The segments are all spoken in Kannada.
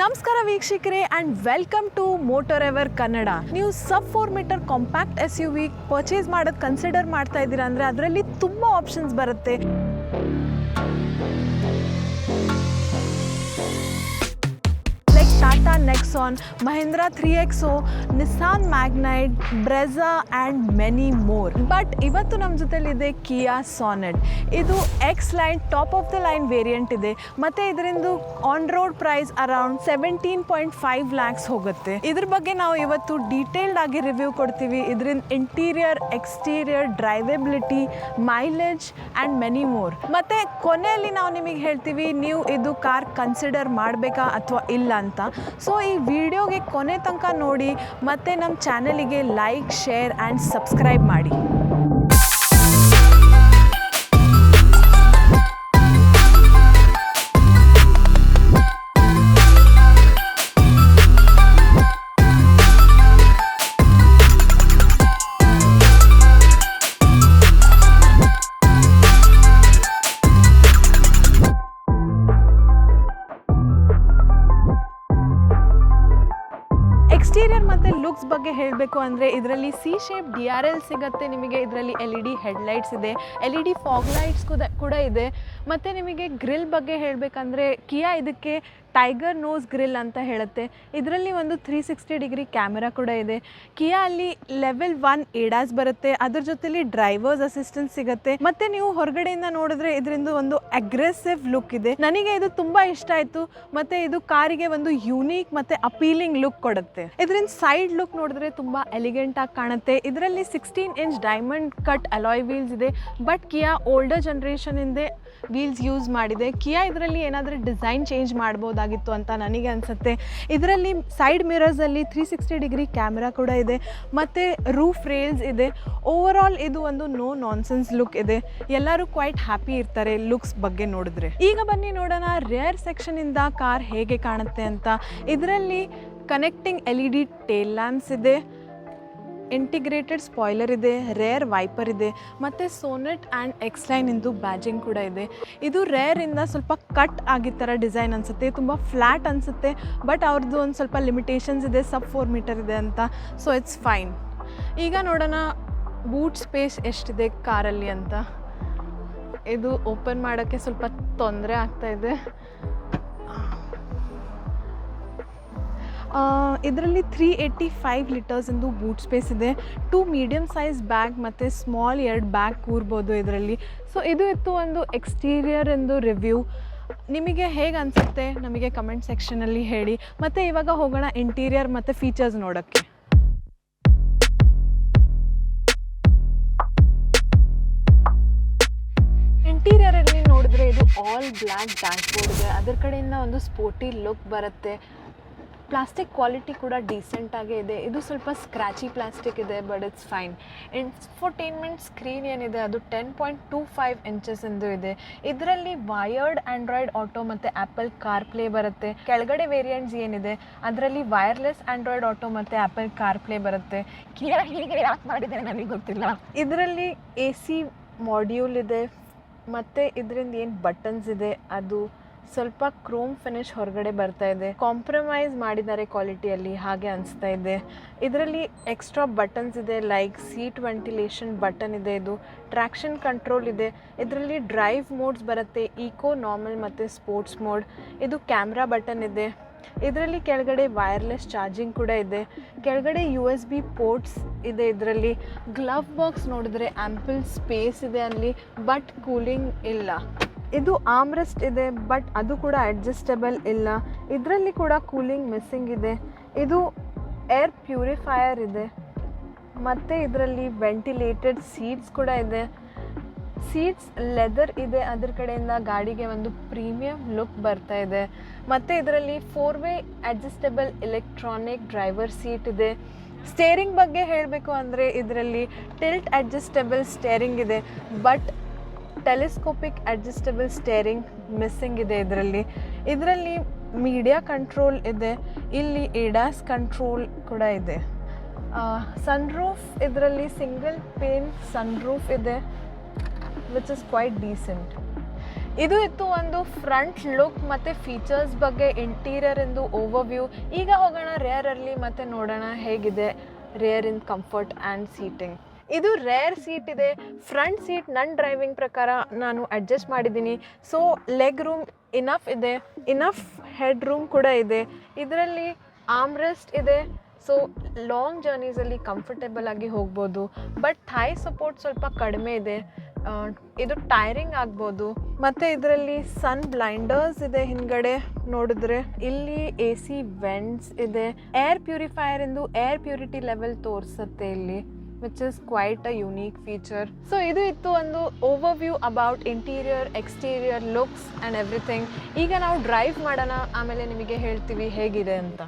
ನಮಸ್ಕಾರ ವೀಕ್ಷಕರೇ and welcome to motor ever Kannada ನೀವು sub four meter compact S U V purchase ಮಾಡೋದು ಕನ್ಸಿಡರ್ ಮಾಡ್ತಾ ಇದ್ದೀರಾ ಅಂದರೆ ಅದರಲ್ಲಿ ತುಂಬ ಆಪ್ಷನ್ಸ್ ಬರುತ್ತೆ. Tata Nexon Mahindra three XO Nissan Magnite Brezza and many more but ಇವತ್ತು ನಮ್ಮ ಜೊತೆಲಿದೆ ಕಿಯಾ ಸಾನೆಟ್ ಇದು X line top of the line variant ಇದೆ. ಮತ್ತು ಇದರಿಂದ on road price around seventeen point five lakhs ಹೋಗುತ್ತೆ. ಇದ್ರ ಬಗ್ಗೆ ನಾವು ಇವತ್ತು ಡೀಟೇಲ್ಡ್ ಆಗಿ ರಿವ್ಯೂ ಕೊಡ್ತೀವಿ. ಇದರಿಂದ interior exterior drivability mileage and many more ಮತ್ತು ಕೊನೆಯಲ್ಲಿ ನಾವು ನಿಮಗೆ ಹೇಳ್ತೀವಿ, ನೀವು ಇದು ಕಾರ್ ಕನ್ಸಿಡರ್ ಮಾಡಬೇಕಾ ಅಥವಾ ಇಲ್ಲ ಅಂತ. ಸೊ ಈ ವಿಡಿಯೋಗೆ ಕೊನೆ ತನಕ ನೋಡಿ ಮತ್ತು ನಮ್ಮ ಚಾನಲಿಗೆ ಲೈಕ್ ಶೇರ್ ಆ್ಯಂಡ್ ಸಬ್ಸ್ಕ್ರೈಬ್ ಮಾಡಿ. ಎಕ್ಸ್ಟೀರಿಯರ್ ಮತ್ತು ಲುಕ್ಸ್ ಬಗ್ಗೆ ಹೇಳಬೇಕು ಅಂದರೆ ಇದರಲ್ಲಿ C shape D R L ಸಿಗುತ್ತೆ, ನಿಮಗೆ ಇದರಲ್ಲಿ ಎಲ್ ಇ ಡಿ ಹೆಡ್ಲೈಟ್ಸ್ ಇದೆ, L E D fog lights ಕೂಡ ಕೂಡ ಇದೆ. ಮತ್ತು ನಿಮಗೆ ಗ್ರಿಲ್ ಬಗ್ಗೆ ಹೇಳಬೇಕಂದ್ರೆ ಕಿಯಾ ಇದಕ್ಕೆ ಟೈಗರ್ ನೋಸ್ ಗ್ರಿಲ್ ಅಂತ ಹೇಳುತ್ತೆ. ಇದರಲ್ಲಿ ಒಂದು ತ್ರೀ ಸಿಕ್ಸ್ಟಿ ಡಿಗ್ರಿ ಕ್ಯಾಮೆರಾ ಕೂಡ ಇದೆ. ಕಿಯಾ ಅಲ್ಲಿ ಲೆವೆಲ್ ಒನ್ ಏಡಾಸ್ ಬರುತ್ತೆ. ಅದ್ರ ಜೊತೆಲಿ ಡ್ರೈವರ್ಸ್ ಅಸಿಸ್ಟೆನ್ಸ್ ಸಿಗುತ್ತೆ. ಮತ್ತೆ ನೀವು ಹೊರಗಡೆಯಿಂದ ನೋಡಿದ್ರೆ ಇದರಿಂದ ಒಂದು ಅಗ್ರೆಸಿವ್ ಲುಕ್ ಇದೆ. ನನಗೆ ಇದು ತುಂಬಾ ಇಷ್ಟ ಆಯ್ತು. ಮತ್ತೆ ಇದು ಕಾರಿಗೆ ಒಂದು ಯೂನಿಕ್ ಮತ್ತೆ ಅಪೀಲಿಂಗ್ ಲುಕ್ ಕೊಡುತ್ತೆ. ಇದರಿಂದ ಸೈಡ್ ಲುಕ್ ನೋಡಿದ್ರೆ ತುಂಬಾ ಎಲಿಗೆಂಟ್ ಆಗಿ ಕಾಣುತ್ತೆ. ಇದರಲ್ಲಿ sixteen inch diamond cut alloy wheels ಇದೆ. ಬಟ್ ಕಿಯಾ ಓಲ್ಡರ್ ಜನರೇಷನ್ ಇಂದೇ ವೀಲ್ಸ್ ಯೂಸ್ ಮಾಡಿದೆ. ಕಿಯಾ ಇದರಲ್ಲಿ ಏನಾದರೂ ಡಿಸೈನ್ ಚೇಂಜ್ ಮಾಡ್ಬೋದಾಗಿತ್ತು ಅಂತ ನನಗೆ ಅನಿಸುತ್ತೆ. ಇದರಲ್ಲಿ ಸೈಡ್ ಮಿರರ್ಸಲ್ಲಿ ತ್ರೀ ಸಿಕ್ಸ್ಟಿ ಡಿಗ್ರಿ ಕ್ಯಾಮ್ರಾ ಕೂಡ ಇದೆ. ಮತ್ತು ರೂಫ್ ರೇಲ್ಸ್ ಇದೆ. ಓವರ್ ಆಲ್ ಇದು ಒಂದು ನೋ ನಾನ್ಸೆನ್ಸ್ ಲುಕ್ ಇದೆ. ಎಲ್ಲರೂ ಕ್ವೈಟ್ ಹ್ಯಾಪಿ ಇರ್ತಾರೆ ಲುಕ್ಸ್ ಬಗ್ಗೆ ನೋಡಿದ್ರೆ. ಈಗ ಬನ್ನಿ ನೋಡೋಣ ರೇರ್ ಸೆಕ್ಷನಿಂದ ಕಾರ್ ಹೇಗೆ ಕಾಣುತ್ತೆ ಅಂತ. ಇದರಲ್ಲಿ connecting L E D tail lamps ಇದೆ. ಇಂಟಿಗ್ರೇಟೆಡ್ ಸ್ಪಾಯ್ಲರ್ ಇದೆ ರೇರ್ ವೈಪರ್ ಇದೆ, ಮತ್ತು ಸೋನೆಟ್ ಆ್ಯಂಡ್ ಎಕ್ಸ್ಲೈನ್ ಇಂದು ಬ್ಯಾಜಿಂಗ್ ಕೂಡ ಇದೆ. ಇದು ರೇರಿಂದ ಸ್ವಲ್ಪ ಕಟ್ ಆಗಿದ್ದ ಥರ ಡಿಸೈನ್ ಅನಿಸುತ್ತೆ, ತುಂಬ ಫ್ಲ್ಯಾಟ್ ಅನಿಸುತ್ತೆ ಬಟ್ ಅವ್ರದ್ದು ಒಂದು ಸ್ವಲ್ಪ ಲಿಮಿಟೇಷನ್ಸ್ ಇದೆ ಸಬ್ ಫೋರ್ ಮೀಟರ್ ಇದೆ ಅಂತ. ಸೊ ಇಟ್ಸ್ ಫೈನ್ ಈಗ ನೋಡೋಣ ಬೂಟ್ ಸ್ಪೇಸ್ ಎಷ್ಟಿದೆ ಕಾರಲ್ಲಿ ಅಂತ. ಇದು ಓಪನ್ ಮಾಡೋಕ್ಕೆ ಸ್ವಲ್ಪ ತೊಂದರೆ ಆಗ್ತಾ ಇದರಲ್ಲಿ ತ್ರೀ ಏಯ್ಟಿ ಫೈವ್ ಲೀಟರ್ಸಿಂದು ಬೂಟ್ ಸ್ಪೇಸ್ ಇದೆ. ಟೂ ಮೀಡಿಯಮ್ ಸೈಜ್ ಬ್ಯಾಗ್ ಮತ್ತು ಸ್ಮಾಲ್ ಎರಡು ಬ್ಯಾಗ್ ಕೂರ್ಬೋದು ಇದರಲ್ಲಿ. ಸೊ ಇದು ಇತ್ತು ಒಂದು ಎಕ್ಸ್ಟೀರಿಯರ್ ಎಂದು ರಿವ್ಯೂ ನಿಮಗೆ ಹೇಗೆ ಅನಿಸುತ್ತೆ? ನಮಗೆ ಕಮೆಂಟ್ ಸೆಕ್ಷನಲ್ಲಿ ಹೇಳಿ. ಮತ್ತು ಇವಾಗ ಹೋಗೋಣ ಇಂಟೀರಿಯರ್ ಮತ್ತು ಫೀಚರ್ಸ್ ನೋಡೋಕ್ಕೆ. ಇಂಟೀರಿಯರಲ್ಲಿ ನೋಡಿದ್ರೆ ಇದು ಆಲ್ ಬ್ಲ್ಯಾಕ್ ಡ್ಯಾಶ್ಬೋರ್ಡ್ ಇದೆ ಅದರ ಕಡೆಯಿಂದ ಒಂದು ಸ್ಪೋರ್ಟಿ ಲುಕ್ ಬರುತ್ತೆ. ಪ್ಲಾಸ್ಟಿಕ್ ಕ್ವಾಲಿಟಿ ಕೂಡ ಡೀಸೆಂಟಾಗೇ ಇದೆ. ಇದು ಸ್ವಲ್ಪ ಸ್ಕ್ರ್ಯಾಚಿ ಪ್ಲಾಸ್ಟಿಕ್ ಇದೆ but it's fine infotainment screen ಏನಿದೆ ಅದು ten point two five inches ಎಂದು ಇದೆ. ಇದರಲ್ಲಿ ವಯರ್ಡ್ ಆ್ಯಂಡ್ರಾಯ್ಡ್ ಆಟೋ ಮತ್ತು ಆ್ಯಪಲ್ ಕಾರ್ ಪ್ಲೇ ಬರುತ್ತೆ. ಕೆಳಗಡೆ ವೇರಿಯಂಟ್ಸ್ ಏನಿದೆ ಅದರಲ್ಲಿ ವೈರ್ಲೆಸ್ ಆ್ಯಂಡ್ರಾಯ್ಡ್ ಆಟೋ ಮತ್ತು ಆ್ಯಪಲ್ ಕಾರ್ ಪ್ಲೇ ಬರುತ್ತೆ ಮಾಡಿದ್ದಾರೆ ನನಗೆ ಗೊತ್ತಿಲ್ಲ. ಇದರಲ್ಲಿ ಎ ಸಿ ಮಾಡ್ಯೂಲ್ ಇದೆ ಮತ್ತು ಇದರಿಂದ ಏನು ಬಟನ್ಸ್ ಇದೆ ಅದು ಸ್ವಲ್ಪ ಕ್ರೋಮ್ ಫಿನಿಶ್ ಹೊರಗಡೆ ಬರ್ತಾ ಇದೆ. ಕಾಂಪ್ರಮೈಸ್ ಮಾಡಿದ್ದಾರೆ ಕ್ವಾಲಿಟಿಯಲ್ಲಿ ಹಾಗೆ ಅನಿಸ್ತಾ ಇದೆ. ಇದರಲ್ಲಿ ಎಕ್ಸ್ಟ್ರಾ ಬಟನ್ಸ್ ಇದೆ ಲೈಕ್ ಸೀಟ್ ವೆಂಟಿಲೇಷನ್ ಬಟನ್ ಇದೆ ಇದು ಟ್ರ್ಯಾಕ್ಷನ್ ಕಂಟ್ರೋಲ್ ಇದೆ. ಇದರಲ್ಲಿ ಡ್ರೈವ್ ಮೋಡ್ಸ್ ಬರುತ್ತೆ ಈಕೋ ನಾರ್ಮಲ್ ಮತ್ತು ಸ್ಪೋರ್ಟ್ಸ್ ಮೋಡ್ ಇದು ಕ್ಯಾಮ್ರಾ ಬಟನ್ ಇದೆ. ಇದರಲ್ಲಿ ಕೆಳಗಡೆ ವೈರ್ಲೆಸ್ ಚಾರ್ಜಿಂಗ್ ಕೂಡ ಇದೆ. ಕೆಳಗಡೆ ಯು ಎಸ್ ಬಿ ಪೋರ್ಟ್ಸ್ ಇದೆ ಇದರಲ್ಲಿ. ಗ್ಲವ್ ಬಾಕ್ಸ್ ನೋಡಿದ್ರೆ ಆ್ಯಂಪಲ್ ಸ್ಪೇಸ್ ಇದೆ ಅಲ್ಲಿ ಬಟ್ ಕೂಲಿಂಗ್ ಇಲ್ಲ. ಇದು ಆಮ್ರೆಸ್ಟ್ ಇದೆ, ಬಟ್ ಅದು ಕೂಡ ಅಡ್ಜಸ್ಟಬಲ್ ಇಲ್ಲ. ಇದರಲ್ಲಿ ಕೂಡ ಕೂಲಿಂಗ್ ಮಿಸ್ಸಿಂಗ್ ಇದೆ. ಇದು ಏರ್ ಪ್ಯೂರಿಫೈಯರ್ ಇದೆ. ಮತ್ತು ಇದರಲ್ಲಿ ವೆಂಟಿಲೇಟೆಡ್ ಸೀಟ್ಸ್ ಕೂಡ ಇದೆ. ಸೀಟ್ಸ್ ಲೆದರ್ ಇದೆ ಅದ್ರ ಕಡೆಯಿಂದ ಗಾಡಿಗೆ ಒಂದು ಪ್ರೀಮಿಯಂ ಲುಕ್ ಬರ್ತಾ ಇದೆ. ಮತ್ತು ಇದರಲ್ಲಿ four way adjustable electronic driver seat ಇದೆ. ಸ್ಟೇರಿಂಗ್ ಬಗ್ಗೆ ಹೇಳಬೇಕು ಅಂದರೆ ಇದರಲ್ಲಿ ಟಿಲ್ಟ್ ಅಡ್ಜಸ್ಟಬಲ್ ಸ್ಟೇರಿಂಗ್ ಇದೆ, but telescopic adjustable steering missing ಇದೆ ಇದರಲ್ಲಿ. ಇದರಲ್ಲಿ ಮೀಡಿಯಾ ಕಂಟ್ರೋಲ್ ಇದೆ, ಇಲ್ಲಿ ಎಡಾಸ್ ಕಂಟ್ರೋಲ್ ಕೂಡ ಇದೆ. ಸನ್ರೂಫ್ ಇದರಲ್ಲಿ ಸಿಂಗಲ್ ಪೇನ್ ಸನ್ರೂಫ್ ಇದೆ ವಿಚ್ ಇಸ್ ಕ್ವೈಟ್ ಡೀಸೆಂಟ್ ಇದು ಇತ್ತು ಒಂದು ಫ್ರಂಟ್ ಲುಕ್ ಮತ್ತು ಫೀಚರ್ಸ್ ಬಗ್ಗೆ ಇಂಟೀರಿಯರ್ ಎಂದು ಓವರ್ವ್ಯೂ ಈಗ ಹೋಗೋಣ ರೇರಲ್ಲಿ ಮತ್ತು ನೋಡೋಣ ಹೇಗಿದೆ rear in comfort and seating ಇದು ರೇರ್ ಸೀಟ್ ಇದೆ. ಫ್ರಂಟ್ ಸೀಟ್ ನನ್ನ ಡ್ರೈವಿಂಗ್ ಪ್ರಕಾರ ನಾನು ಅಡ್ಜಸ್ಟ್ ಮಾಡಿದ್ದೀನಿ. ಸೊ ಲೆಗ್ ರೂಮ್ ಇನಫ್ ಇದೆ. ಇನಫ್ ಹೆಡ್ ರೂಮ್ ಕೂಡ ಇದೆ. ಇದರಲ್ಲಿ ಆಮ್ರೆಸ್ಟ್ ಇದೆ. ಸೊ ಲಾಂಗ್ ಜರ್ನೀಸಲ್ಲಿ ಕಂಫರ್ಟೇಬಲ್ ಆಗಿ ಹೋಗ್ಬೋದು. ಬಟ್ ಥಾಯ್ ಸಪೋರ್ಟ್ ಸ್ವಲ್ಪ ಕಡಿಮೆ ಇದೆ. ಇದು ಟೈರಿಂಗ್ ಆಗ್ಬೋದು. ಮತ್ತು ಇದರಲ್ಲಿ ಸನ್ ಬ್ಲೈಂಡರ್ಸ್ ಇದೆ ಹಿಂದ್ಗಡೆ ನೋಡಿದ್ರೆ. ಇಲ್ಲಿ ಎ ಸಿ ವೆಂಟ್ಸ್ ಇದೆ. ಏರ್ ಪ್ಯೂರಿಫೈಯರ್ ಎಂದು ಏರ್ ಪ್ಯೂರಿಟಿ ಲೆವೆಲ್ ತೋರಿಸುತ್ತೆ ಇಲ್ಲಿ. Which is quite a unique feature so ಇದು ಇತ್ತು ಒಂದು overview about interior exterior looks and everything ಈಗ ನಾವು ಡ್ರೈವ್ ಮಾಡೋಣ. ಆಮೇಲೆ ನಿಮಗೆ ಹೇಳ್ತೀವಿ ಹೇಗಿದೆ ಅಂತ.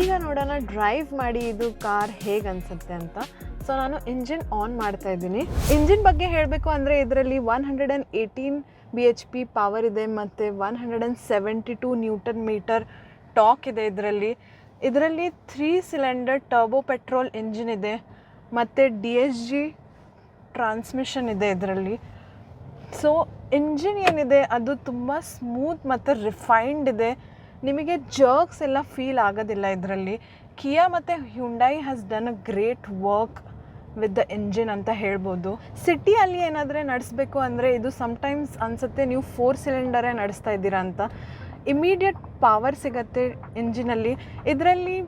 ಈಗ ನೋಡೋಣ ಡ್ರೈವ್ ಮಾಡಿ ಇದು ಕಾರ್ ಹೇಗೆ ಅನ್ಸುತ್ತೆ ಅಂತ. ಸೊ ನಾನು ಇಂಜಿನ್ ಆನ್ ಮಾಡ್ತಾ ಇದ್ದೀನಿ. ಇಂಜಿನ್ ಬಗ್ಗೆ ಹೇಳಬೇಕು ಅಂದರೆ ಇದರಲ್ಲಿ one hundred and eighteen B H P power ಇದೆ ಮತ್ತು one hundred and seventy two newton meter torque ಇದೆ ಇದರಲ್ಲಿ. ಇದರಲ್ಲಿ three cylinder turbo petrol engine ಇದೆ, ಮತ್ತು ಡಿ ಎಸ್ ಜಿ ಟ್ರಾನ್ಸ್ಮಿಷನ್ ಇದೆ ಇದರಲ್ಲಿ. ಸೊ ಇಂಜಿನ್ ಏನಿದೆ, ಅದು ತುಂಬ ಸ್ಮೂತ್ ಮತ್ತು ರಿಫೈನ್ಡ್ ಇದೆ. ನಿಮಗೆ ಜರ್ಕ್ಸ್ ಎಲ್ಲ ಫೀಲ್ ಆಗೋದಿಲ್ಲ ಇದರಲ್ಲಿ. ಕಿಯಾ ಮತ್ತು Hyundai has done a great work with the engine ಅಂತ ಹೇಳ್ಬೋದು. ಸಿಟಿಯಲ್ಲಿ ಏನಾದರೆ ನಡೆಸಬೇಕು ಅಂದರೆ ಇದು ಸಮ್ಟೈಮ್ಸ್ ಅನಿಸುತ್ತೆ ನೀವು ಫೋರ್ ಸಿಲಿಂಡರೇ ನಡೆಸ್ತಾ ಇದ್ದೀರಾ ಅಂತ. ಇಮಿಡಿಯೇಟ್ ಪವರ್ ಸಿಗತ್ತೆ ಇಂಜಿನಲ್ಲಿ ಇದರಲ್ಲಿ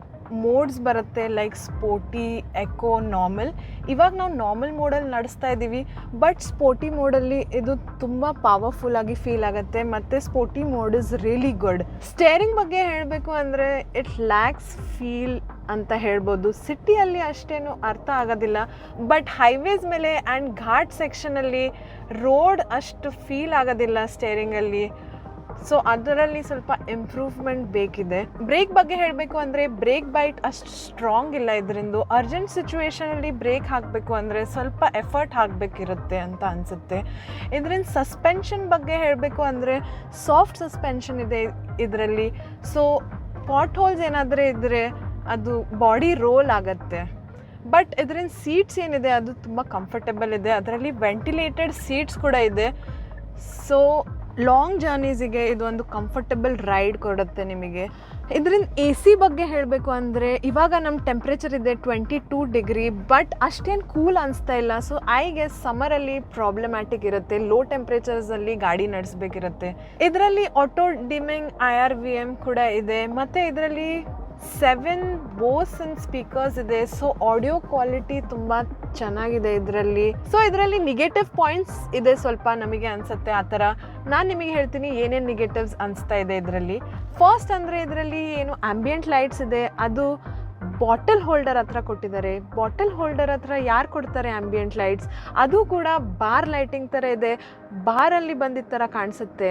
ಮೋಡ್ಸ್ ಬರುತ್ತೆ ಲೈಕ್ ಸ್ಪೋಟಿ ಎಕೋ ನಾರ್ಮಲ್ ಇವಾಗ ನಾವು ನಾರ್ಮಲ್ ಮೋಡಲ್ಲಿ ನಡೆಸ್ತಾ ಇದ್ದೀವಿ ಬಟ್ ಸ್ಪೋಟಿ ಮೋಡಲ್ಲಿ ಇದು ತುಂಬ ಪವರ್ಫುಲ್ ಆಗಿ ಫೀಲ್ ಆಗುತ್ತೆ, ಮತ್ತು sporty mode is really good steering ಬಗ್ಗೆ ಹೇಳಬೇಕು ಅಂದರೆ ಇಟ್ ಲ್ಯಾಕ್ಸ್ ಫೀಲ್ ಅಂತ ಹೇಳ್ಬೋದು. ಸಿಟಿಯಲ್ಲಿ ಅಷ್ಟೇನು ಅರ್ಥ ಆಗೋದಿಲ್ಲ. ಬಟ್ ಹೈವೇಸ್ ಮೇಲೆ ಆ್ಯಂಡ್ ಘಾಟ್ ಸೆಕ್ಷನಲ್ಲಿ ರೋಡ್ ಅಷ್ಟು ಫೀಲ್ ಆಗೋದಿಲ್ಲ ಸ್ಟೇರಿಂಗಲ್ಲಿ ಸೊ ಅದರಲ್ಲಿ ಸ್ವಲ್ಪ ಇಂಪ್ರೂವ್ಮೆಂಟ್ ಬೇಕಿದೆ. ಬ್ರೇಕ್ ಬಗ್ಗೆ ಹೇಳಬೇಕು ಅಂದರೆ ಬ್ರೇಕ್ ಬೈಟ್ ಅಷ್ಟು ಸ್ಟ್ರಾಂಗ್ ಇಲ್ಲ ಇದರಿಂದ. ಅರ್ಜೆಂಟ್ ಸಿಚುವೇಷನಲ್ಲಿ ಬ್ರೇಕ್ ಹಾಕಬೇಕು ಅಂದರೆ ಸ್ವಲ್ಪ ಎಫರ್ಟ್ ಹಾಕಬೇಕಿರುತ್ತೆ ಅಂತ ಅನಿಸುತ್ತೆ. ಇದರಿಂದ ಸಸ್ಪೆನ್ಷನ್ ಬಗ್ಗೆ ಹೇಳಬೇಕು ಅಂದರೆ ಸಾಫ್ಟ್ ಸಸ್ಪೆನ್ಷನ್ ಇದೆ ಇದರಲ್ಲಿ. ಸೊ ಪಾಟ್ ಹೋಲ್ಸ್ ಏನಾದರೂ ಇದ್ದರೆ ಅದು ಬಾಡಿ ರೋಲ್ ಆಗುತ್ತೆ. ಬಟ್ ಇದರಿಂದ ಸೀಟ್ಸ್ ಏನಿದೆ, ಅದು ತುಂಬ ಕಂಫರ್ಟಬಲ್ ಇದೆ. ಅದರಲ್ಲಿ ವೆಂಟಿಲೇಟೆಡ್ ಸೀಟ್ಸ್ ಕೂಡ ಇದೆ. ಸೊ ಲಾಂಗ್ ಜರ್ನೀಸಿಗೆ ಇದು ಒಂದು ಕಂಫರ್ಟಬಲ್ ರೈಡ್ ಕೊಡುತ್ತೆ ನಿಮಗೆ. ಇದರಿಂದ ಎ ಸಿ ಬಗ್ಗೆ ಹೇಳಬೇಕು ಅಂದರೆ, ಇವಾಗ ನಮ್ಮ ಟೆಂಪ್ರೇಚರ್ ಇದೆ ಟ್ವೆಂಟಿ ಟೂ ಡಿಗ್ರಿ ಬಟ್ ಅಷ್ಟೇನು ಕೂಲ್ ಅನಿಸ್ತಾ ಇಲ್ಲ. ಸೊ ಐ ಗೆಸ್ ಸಮ್ಮರಲ್ಲಿ ಪ್ರಾಬ್ಲಮ್ಯಾಟಿಕ್ ಇರುತ್ತೆ. ಲೋ ಟೆಂಪ್ರೇಚರ್ಸಲ್ಲಿ ಗಾಡಿ ನಡೆಸಬೇಕಿರುತ್ತೆ. ಇದರಲ್ಲಿ auto dimming I R V M ಕೂಡ ಇದೆ. ಮತ್ತು ಇದರಲ್ಲಿ ಸೆವೆನ್ ಬೋಸ್ ಅಂಡ್ ಸ್ಪೀಕರ್ಸ್ ಇದೆ. ಸೊ ಆಡಿಯೋ ಕ್ವಾಲಿಟಿ ತುಂಬ ಚೆನ್ನಾಗಿದೆ ಇದರಲ್ಲಿ. ಸೊ ಇದರಲ್ಲಿ ನೆಗೆಟಿವ್ ಪಾಯಿಂಟ್ಸ್ ಇದೆ ಸ್ವಲ್ಪ ನಮಗೆ ಅನಿಸುತ್ತೆ ಆ ಥರ. ನಾನು ನಿಮಗೆ ಹೇಳ್ತೀನಿ ಏನೇನು ನೆಗೆಟಿವ್ಸ್ ಅನಿಸ್ತಾ ಇದೆ ಇದರಲ್ಲಿ. ಫಸ್ಟ್ ಅಂದರೆ ಇದರಲ್ಲಿ ಏನು ಆಂಬಿಯಂಟ್ ಲೈಟ್ಸ್ ಇದೆ. ಅದು ಬಾಟಲ್ ಹೋಲ್ಡರ್ ಹತ್ರ ಕೊಟ್ಟಿದ್ದಾರೆ. ಬಾಟಲ್ ಹೋಲ್ಡರ್ ಹತ್ರ ಯಾರು ಕೊಡ್ತಾರೆ ಆಂಬಿಯಂಟ್ ಲೈಟ್ಸ್ ಅದು ಕೂಡ ಬಾರ್ ಲೈಟಿಂಗ್ ಥರ ಇದೆ. ಬಾರಲ್ಲಿ ಬಂದಿದ್ದ ಥರ ಕಾಣಿಸುತ್ತೆ.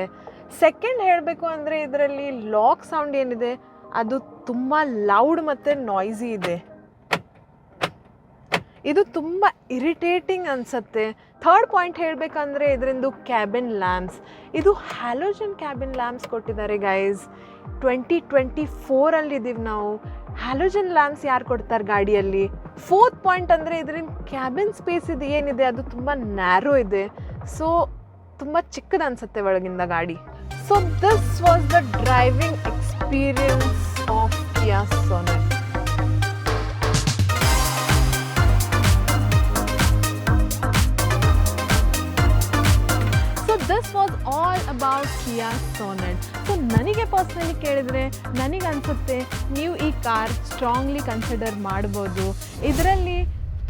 ಸೆಕೆಂಡ್ ಹೇಳಬೇಕು ಅಂದರೆ ಇದರಲ್ಲಿ ಲಾಕ್ ಸೌಂಡ್ ಏನಿದೆ? ಅದು ತುಂಬ ಲೌಡ್ ಮತ್ತು ನಾಯ್ಸಿ ಇದೆ. ಇದು ತುಂಬ ಇರಿಟೇಟಿಂಗ್ ಅನಿಸುತ್ತೆ. ಥರ್ಡ್ ಪಾಯಿಂಟ್ ಹೇಳಬೇಕಂದ್ರೆ ಇದರಿಂದ ಕ್ಯಾಬಿನ್ ಲ್ಯಾಂಪ್ಸ್ ಇದು ಹ್ಯಾಲೋಜನ್ ಕ್ಯಾಬಿನ್ ಲ್ಯಾಂಪ್ಸ್ ಕೊಟ್ಟಿದ್ದಾರೆ ಗೈಸ್ ಟ್ವೆಂಟಿ ಟ್ವೆಂಟಿ ಫೋರಲ್ಲಿ ಇದ್ದೀವಿ ನಾವು. ಹ್ಯಾಲೋಜನ್ ಲ್ಯಾಂಪ್ಸ್ ಯಾರು ಕೊಡ್ತಾರೆ ಗಾಡಿಯಲ್ಲಿ? ಫೋರ್ತ್ ಪಾಯಿಂಟ್ ಅಂದರೆ ಇದರಿಂದ ಕ್ಯಾಬಿನ್ ಸ್ಪೇಸ್ ಇದು ಏನಿದೆ? ಅದು ತುಂಬ ನ್ಯಾರೋ ಇದೆ. ಸೊ ತುಂಬ ಚಿಕ್ಕದ ಅನ್ಸುತ್ತೆ ಒಳಗಿಂದ ಗಾಡಿ. So this was the driving experience of Kia Sonet so this was all about Kia Sonet so ನನಗೆ ಪರ್ಸ್ನಲಿ ಕೇಳಿದರೆ ನನಗೆ ಅನಿಸುತ್ತೆ ನೀವು ಈ ಕಾರ್ ಸ್ಟ್ರಾಂಗ್ಲಿ ಕನ್ಸಿಡರ್ ಮಾಡ್ಬೋದು. ಇದರಲ್ಲಿ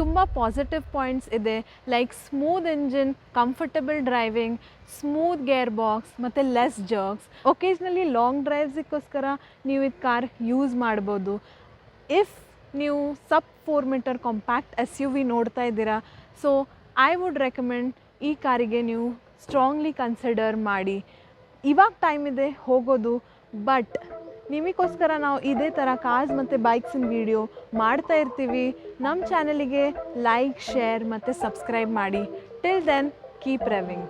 ತುಂಬ ಪಾಸಿಟಿವ್ ಪಾಯಿಂಟ್ಸ್ ಇದೆ. Like smooth engine comfortable driving smooth gear box ಮತ್ತು ಲೆಸ್ ಜರ್ಕ್ಸ್ ಒಕೇಜ್ನಲಿ ಲಾಂಗ್ ಡ್ರೈವ್ಸಿಗೋಸ್ಕರ ನೀವು ಇದು ಕಾರ್ ಯೂಸ್ ಮಾಡ್ಬೋದು. ಇಫ್ ನೀವು sub four meter compact S U V ನೋಡ್ತಾ ಇದ್ದೀರಾ ಸೊ ಐ ವುಡ್ ರೆಕಮೆಂಡ್ ಈ ಕಾರಿಗೆ ನೀವು ಸ್ಟ್ರಾಂಗ್ಲಿ ಕನ್ಸಿಡರ್ ಮಾಡಿ. ಇವಾಗ ಟೈಮ್ ಇದೆ, ಹೋಗೋದು ಬಟ್ ನಿಮಗೋಸ್ಕರ ನಾವು ಇದೇ ಥರ ಕಾರ್ಸ್ ಮತ್ತು ಬೈಕ್ಸಿನ ವೀಡಿಯೋ ಮಾಡ್ತಾ ಇರ್ತೀವಿ. ನಮ್ಮ ಚಾನಲಿಗೆ ಲೈಕ್ ಶೇರ್ ಮತ್ತು ಸಬ್ಸ್ಕ್ರೈಬ್ ಮಾಡಿ. Till then keep revving